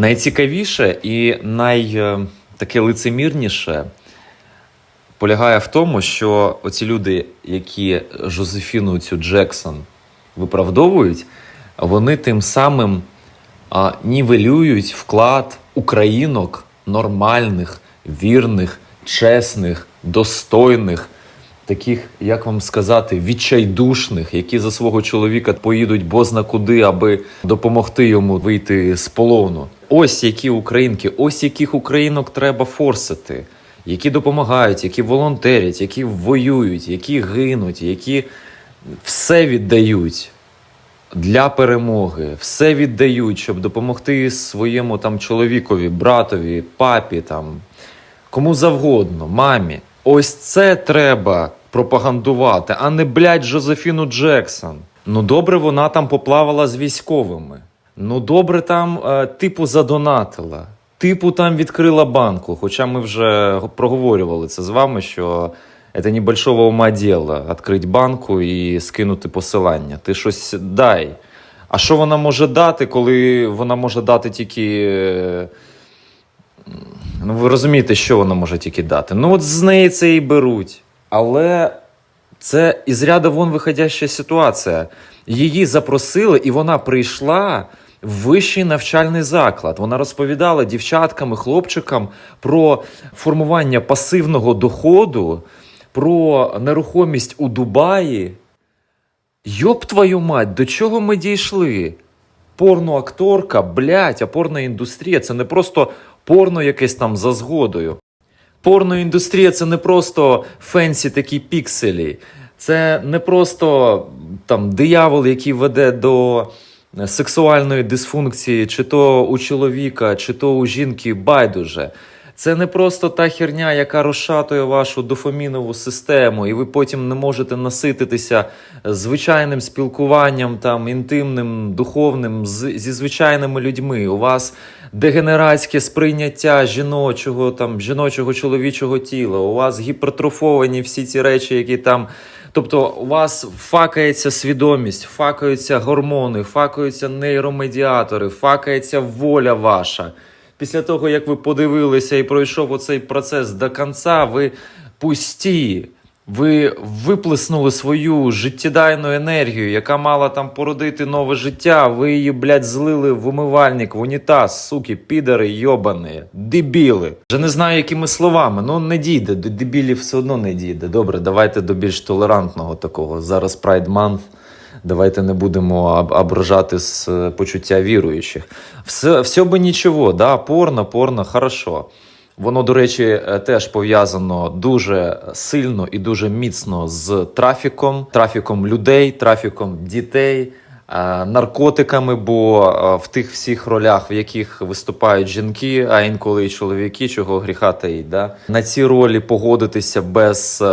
Найцікавіше і най е, лицемірніше полягає в тому, що оці люди, які Жозефіну цю Джексон виправдовують, вони тим самим а, нівелюють вклад українок нормальних, вірних, чесних, достойних, таких, як вам сказати, відчайдушних, які за свого чоловіка поїдуть бозна куди, аби допомогти йому вийти з полону. Ось які українки, ось яких українок треба форсити, які допомагають, які волонтерять, які воюють, які гинуть, які все віддають для перемоги, все віддають, щоб допомогти своєму там чоловікові, братові, папі, там кому завгодно, мамі. Ось це треба пропагандувати, а не блядь, Жозефіну Джексон. Ну добре, вона там поплавала з військовими. Ну добре, там е, типу задонатила. Типу там відкрила банку. Хоча ми вже проговорювали це з вами, що це небольшого ума діло відкрити банку і скинути посилання. Ти щось дай. А що вона може дати, коли вона може дати тільки. е, Ну, ви розумієте, що вона може тільки дати. Ну, от з неї це і беруть. Але це із ряду вон виходяща ситуація. Її запросили, і вона прийшла в вищий навчальний заклад. Вона розповідала дівчаткам і хлопчикам про формування пасивного доходу, про нерухомість у Дубаї. Йоп твою мать, до чого ми дійшли? Порноакторка, блядь, а порноіндустрія це не просто порно якесь там за згодою. Порноіндустрія це не просто фенсі такі пікселі. Це не просто там диявол, який веде до сексуальної дисфункції, чи то у чоловіка, чи то у жінки байдуже. Це не просто та херня, яка розшатує вашу дофамінову систему, і ви потім не можете насититися звичайним спілкуванням, там інтимним, духовним з, зі звичайними людьми. У вас дегенератське сприйняття жіночого, там жіночого чоловічого тіла. У вас гіпертрофовані всі ці речі, які там. Тобто у вас факається свідомість, факаються гормони, факаються нейромедіатори, факається воля ваша. Після того, як ви подивилися і пройшов оцей процес до кінця, ви пусті. Ви виплеснули свою життєдайну енергію, яка мала там породити нове життя. Ви її, блядь, злили в умивальник, в унітаз, суки, підари, йобані, дебіли. Вже не знаю, якими словами. Ну не дійде, до дебілів все одно не дійде. Добре, давайте до більш толерантного такого. Зараз Pride Month. Давайте не будемо об- ображати з е, почуття віруючих. Все, все би нічого, да, порно, порно, хорошо. Воно, до речі, е, теж пов'язано дуже сильно і дуже міцно з трафіком, трафіком людей, трафіком дітей, наркотиками. Бо е, в тих всіх ролях, в яких виступають жінки, а інколи і чоловіки, чого гріха таїть, да? на ці ролі погодитися без е,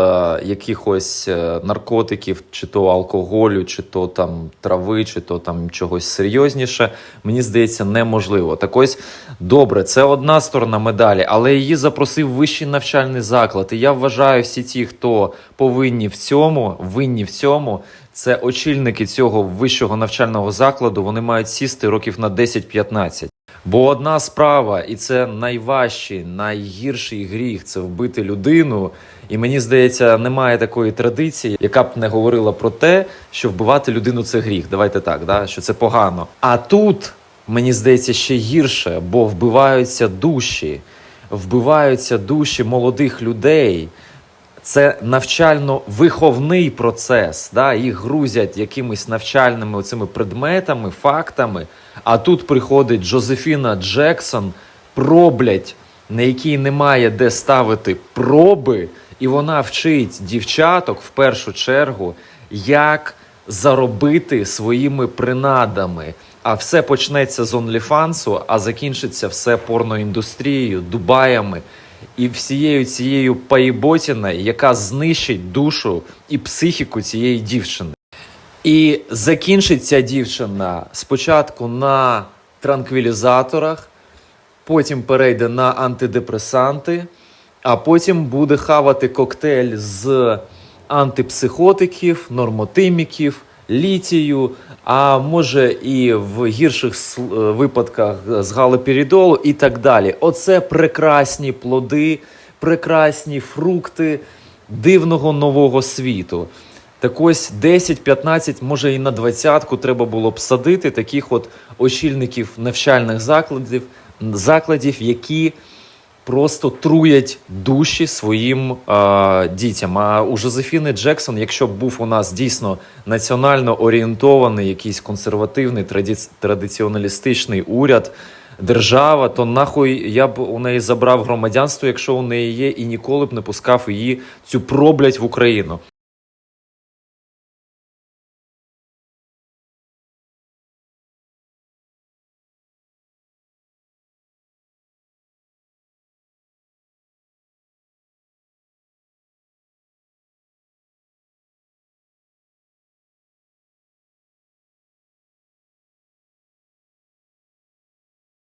якихось е, наркотиків, чи то алкоголю, чи то там трави, чи то там чогось серйозніше, мені здається, неможливо. Так ось добре, це одна сторона медалі, але її запросив вищий навчальний заклад. І я вважаю, всі ті, хто повинні в цьому, винні в цьому. Це очільники цього вищого навчального закладу. Вони мають сісти років на 10-15. Бо одна справа, і це найважчий, найгірший гріх це вбити людину. І мені здається, немає такої традиції, яка б не говорила про те, що вбивати людину це гріх. Давайте так, да? що це погано. А тут мені здається ще гірше, бо вбиваються душі, вбиваються душі молодих людей. Це навчально-виховний процес. Да? Їх грузять якимись навчальними оцими предметами, фактами. А тут приходить Джозефіна Джексон, проблять, на якій немає де ставити проби, і вона вчить дівчаток в першу чергу, як заробити своїми принадами. А все почнеться з онліфансу, а закінчиться все порноіндустрією, дубаями і всією цією паїботіною, яка знищить душу і психіку цієї дівчини. І закінчить ця дівчина спочатку на транквілізаторах, потім перейде на антидепресанти, а потім буде хавати коктейль з антипсихотиків, нормотиміків, літію, а може і в гірших е, випадках з галоперидолу і так далі. Оце прекрасні плоди, прекрасні фрукти дивного нового світу. Так ось 10-15, може і на двадцятку треба було б садити таких от очільників навчальних закладів, закладів, які просто труять душі своїм е, дітям. А у Жозефіни Джексон, якщо б був у нас дійсно національно орієнтований, якийсь консервативний, траді- традиціоналістичний уряд, держава, то нахуй я б у неї забрав громадянство, якщо у неї є, і ніколи б не пускав її цю проблять в Україну.